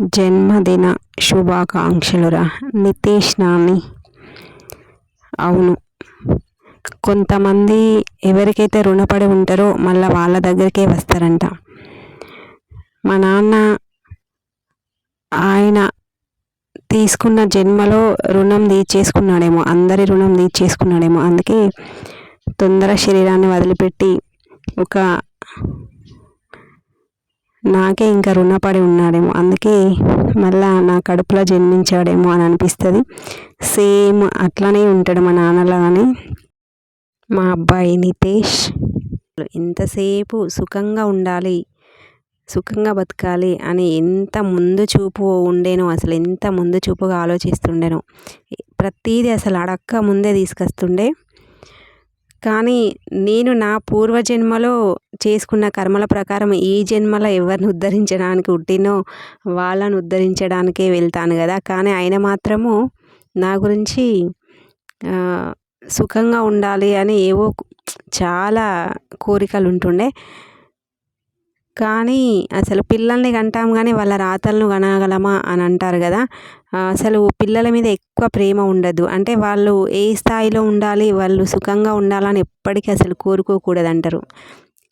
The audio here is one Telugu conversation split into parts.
జన్మదిన శుభాకాంక్షలురా. నితీష్ నాని. అవును. కొంతమంది ఎవరికైతే రుణపడి ఉంటారో మళ్ళీ వాళ్ళ దగ్గరికే వస్తారంట. మా నాన్న ఆయన తీసుకున్న జన్మలో రుణం తీర్చేసుకున్నాడేమో. అందరి రుణం తీర్చేసుకున్నాడేమో. అందుకే తొందర శరీరాన్ని వదిలిపెట్టి ఒక నాకే ఇంకా రుణపడి ఉన్నాడేమో. అందుకే మళ్ళా నా కడుపులో జన్మించాడేమో అని అనిపిస్తుంది. సేమ్ అట్లానే ఉంటాడు మా నాన్నలాగానే. మా అబ్బాయి నితేష్. ఎంతసేపు సుఖంగా ఉండాలి సుఖంగా బతకాలి అని ఎంత ముందు చూపు ఉండేనో అసలు ఎంత ముందు చూపుగా ఆలోచిస్తుండేనో. ప్రతీది అసలు అడక్క ముందే తీసుకొస్తుండే. కానీ నేను నా పూర్వజన్మలో చేసుకున్న కర్మల ప్రకారం ఈ జన్మలో ఎవరిని ఉద్ధరించడానికి ఉట్టినో వాళ్ళని ఉద్ధరించడానికే వెళ్తాను కదా. కానీ ఆయన మాత్రము నా గురించి సుఖంగా ఉండాలి అని ఏవో చాలా కోరికలు ఉంటుండే కానీ అసలు పిల్లల్ని కంటాం కానీ వాళ్ళ రాతలను కనగలమా అని అంటారు కదా. అసలు పిల్లల మీద ఎక్కువ ప్రేమ ఉండదు. అంటే వాళ్ళు ఏ స్థాయిలో ఉండాలి వాళ్ళు సుఖంగా ఉండాలని ఎప్పటికీ అసలు కోరుకోకూడదంటారు.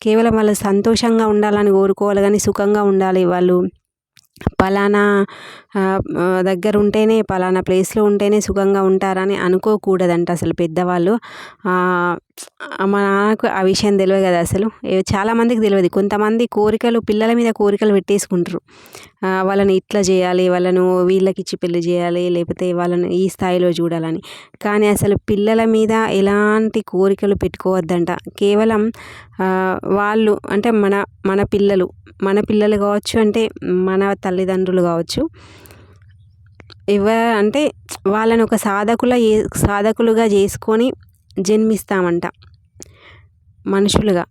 కేవలం వాళ్ళు సంతోషంగా ఉండాలని కోరుకోవాలి కానీ సుఖంగా ఉండాలి. వాళ్ళు పలానా దగ్గర ఉంటేనే పలానా ప్లేస్లో ఉంటేనే సుఖంగా ఉంటారని అనుకోకూడదంట అసలు పెద్దవాళ్ళు. మా నాన్నకు ఆ విషయం తెలియదు కదా అసలు. చాలామందికి తెలియదు కొంతమంది కోరికలు పిల్లల మీద కోరికలు పెట్టేసుకుంటారు. వాళ్ళని ఇట్లా చేయాలి వాళ్ళను వీళ్ళకి ఇచ్చి పెళ్ళి చేయాలి లేకపోతే వాళ్ళని ఈ స్థాయిలో చూడాలని. కానీ అసలు పిల్లల మీద ఎలాంటి కోరికలు పెట్టుకోవద్దంట. కేవలం వాళ్ళు అంటే మన మన పిల్లలు మన పిల్లలు కావచ్చు అంటే మన తల్లిదండ్రులు కావచ్చు. ఇవ అంటే వాళ్ళని ఒక సాధకుల సాధకులుగా చేసుకొని జన్మిస్తామంట. మనుషులుగా.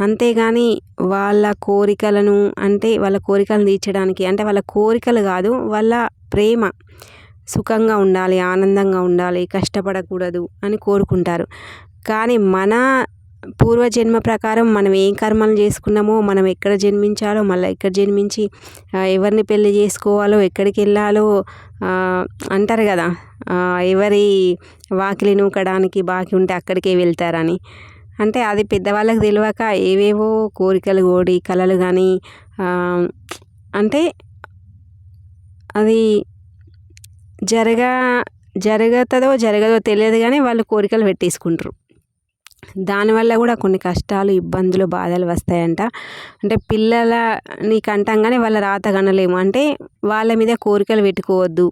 అంతేగాని వాళ్ళ కోరికలను అంటే వాళ్ళ కోరికలను తీర్చడానికి అంటే వాళ్ళ కోరికలు కాదు వాళ్ళ ప్రేమ. సుఖంగా ఉండాలి ఆనందంగా ఉండాలి కష్టపడకూడదు అని కోరుకుంటారు. కానీ మన పూర్వజన్మ ప్రకారం మనం ఏం కర్మలు చేసుకున్నామో మనం ఎక్కడ జన్మించాలో మళ్ళీ ఎక్కడ జన్మించి ఎవరిని పెళ్ళి చేసుకోవాలో ఎక్కడికి వెళ్ళాలో అంటారు కదా. ఎవరి వాకిలి నూకడానికి బాకీ ఉంటే అక్కడికే వెళ్తారని. అంటే అది పెద్దవాళ్ళకి తెలియక ఏవేవో కోరికలు కోడి కలలు కానీ అంటే అది జరగ జరగతుందో జరగదో తెలియదు కానీ వాళ్ళు కోరికలు పెట్టేసుకుంటారు. దానివల్ల కూడా కొన్ని కష్టాలు ఇబ్బందులు బాధలు వస్తాయంట. అంటే పిల్లల నీకు అంటాం వాళ్ళ రాత కనలేము. అంటే వాళ్ళ మీద కోరికలు పెట్టుకోవద్దు.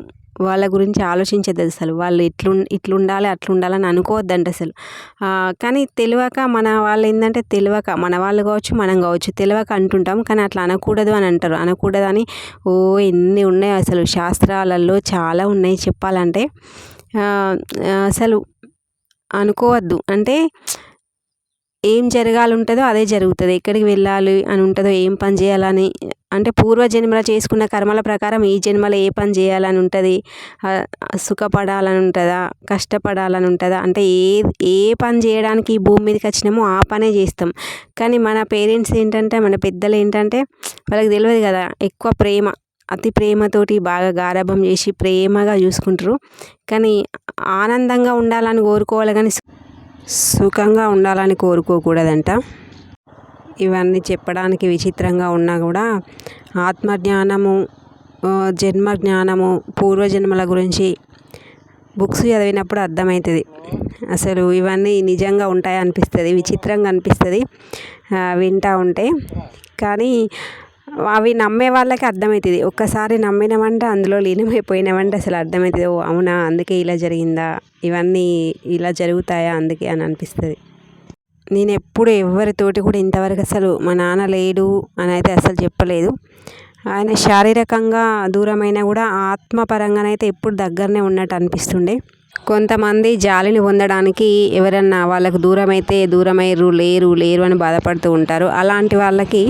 వాళ్ళ గురించి ఆలోచించద్దు అసలు. వాళ్ళు ఇట్లు ఇట్లుండాలి అట్లుండాలని అనుకోవద్దంట అసలు. కానీ తెలియక మన వాళ్ళు ఏంటంటే తెలియక మన వాళ్ళు కావచ్చు మనం కావచ్చు తెలియక అంటుంటాం. కానీ అట్లా అనకూడదు అని అంటారు. అనకూడదని ఓ ఎన్ని ఉన్నాయి అసలు శాస్త్రాలలో చాలా ఉన్నాయి చెప్పాలంటే. అసలు అనుకోవద్దు. అంటే ఏం జరగాలి ఉంటుందో అదే జరుగుతుంది. ఎక్కడికి వెళ్ళాలి అని ఉంటుందో ఏం పని చేయాలని అంటే పూర్వజన్మలో చేసుకున్న కర్మల ప్రకారం ఈ జన్మలో ఏ పని చేయాలని ఉంటుంది? సుఖపడాలని ఉంటుందా కష్టపడాలని ఉంటుందా అంటే ఏ ఏ పని చేయడానికి ఈ భూమి మీదకి వచ్చినామో ఆ పనే చేస్తాం. కానీ మన పేరెంట్స్ ఏంటంటే మన పెద్దలు ఏంటంటే వాళ్ళకి తెలియదు కదా ఎక్కువ ప్రేమ అతి ప్రేమతోటి బాగా గారాభం చేసి ప్రేమగా చూసుకుంటారు కానీ ఆనందంగా ఉండాలని కోరుకోవాలి కానీ సుఖంగా ఉండాలని కోరుకోకూడదంట. ఇవన్నీ చెప్పడానికి విచిత్రంగా ఉన్నా కూడా ఆత్మజ్ఞానము జన్మ జ్ఞానము పూర్వజన్మల గురించి బుక్స్ చదివినప్పుడు అర్థమవుతుంది. అసలు ఇవన్నీ నిజంగా ఉంటాయి అనిపిస్తుంది విచిత్రంగా అనిపిస్తుంది వింటూ ఉంటే. కానీ అవి నమ్మే వాళ్ళకి అర్థమవుతుంది. ఒక్కసారి నమ్మినామంటే అందులో లీనమైపోయినామంటే అసలు అర్థమవుతుంది ఓ అవునా అందుకే ఇలా జరిగిందా ఇవన్నీ ఇలా జరుగుతాయా అందుకే అని అనిపిస్తుంది. నేను ఎప్పుడు ఎవరితోటి కూడా ఇంతవరకు అసలు మా నాన్న లేడు అని అయితే అసలు చెప్పలేదు. ఆయన శారీరకంగా దూరమైనా కూడా ఆత్మపరంగానైతే ఎప్పుడు దగ్గరనే ఉన్నట్టు అనిపిస్తుండే. కొంతమంది జాలిని పొందడానికి ఎవరన్నా వాళ్ళకు దూరమైతే దూరమయ్యారు లేరు లేరు అని బాధపడుతూ ఉంటారు. అలాంటి వాళ్ళకి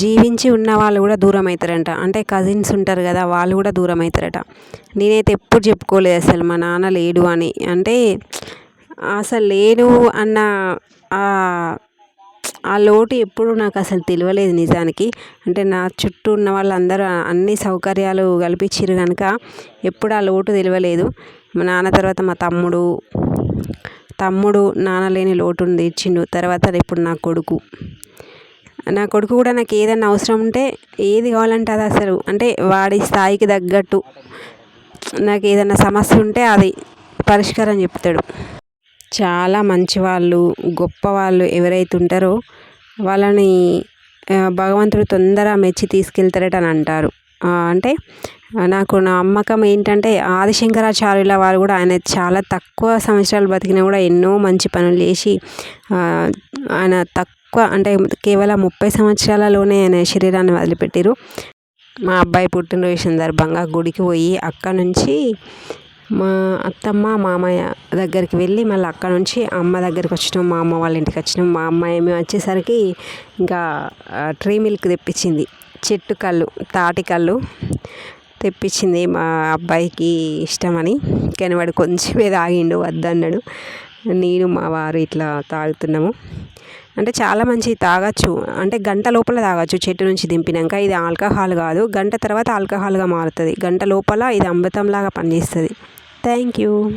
జీవించి ఉన్న వాళ్ళు కూడా దూరం అవుతారంట అంటే కజిన్స్ ఉంటారు కదా వాళ్ళు కూడా దూరం అవుతారట నేనైతే ఎప్పుడు చెప్పుకోలేదు అసలు మా నాన్న లేడు అని. అంటే అసలు లేను అన్న ఆ లోటు ఎప్పుడు నాకు అసలు తెలియలేదు నిజానికి. అంటే నా చుట్టూ ఉన్న వాళ్ళందరూ అన్ని సౌకర్యాలు కల్పించారు కనుక ఎప్పుడు ఆ లోటు తెలియలేదు మా నాన్న తర్వాత మా తమ్ముడు తమ్ముడు నాన్న లేని లోటును తీర్చిండు తర్వాత ఇప్పుడు నా కొడుకు. నా కొడుకు కూడా నాకు ఏదైనా అవసరం ఉంటే ఏది కావాలంటే అది అసలు అంటే వాడి స్థాయికి తగ్గట్టు నాకు ఏదైనా సమస్య ఉంటే అది పరిష్కారం చెప్తాడు. చాలా మంచి వాళ్ళు గొప్ప వాళ్ళు ఎవరైతే ఉంటారో వాళ్ళని భగవంతుడు తొందర మెచ్చి తీసుకెళ్తారట అని అంటారు. అంటే నాకు నమ్మకం ఏంటంటే ఆదిశంకరాచార్యుల వారు కూడా ఆయన చాలా తక్కువ సంవత్సరాలు బతికినా కూడా ఎన్నో మంచి పనులు చేసి ఆయన తక్కువ అంటే కేవలం ముప్పై సంవత్సరాలలోనే ఆయన శరీరాన్ని వదిలిపెట్టారు మా అబ్బాయి పుట్టినరోజు సందర్భంగా గుడికి పోయి అక్కడ నుంచి మా అత్తమ్మ మామయ్య దగ్గరికి వెళ్ళి మళ్ళీ అక్కడ నుంచి అమ్మ దగ్గరికి వచ్చినాం. మా అమ్మ వాళ్ళ ఇంటికి వచ్చినాం. మా అమ్మాయి మేము వచ్చేసరికి ఇంకా ట్రీ మిల్క్ తెప్పించింది. చెట్టు కళ్ళు తాటి కళ్ళు తెప్పించింది మా అబ్బాయికి ఇష్టమని. కానీ వాడు కొంచెమే తాగిండు వద్దన్నాడు. నేను మా వారు ఇట్లా తాగుతున్నాము. అంటే చాలా మంచి తాగొచ్చు. అంటే గంట లోపల తాగొచ్చు. చెట్టు నుంచి దింపినాక ఇది ఆల్కహాల్ కాదు. గంట తర్వాత ఆల్కహాల్గా మారుతుంది. గంట లోపల ఇది అమృతంలాగా పనిచేస్తుంది. Thank you.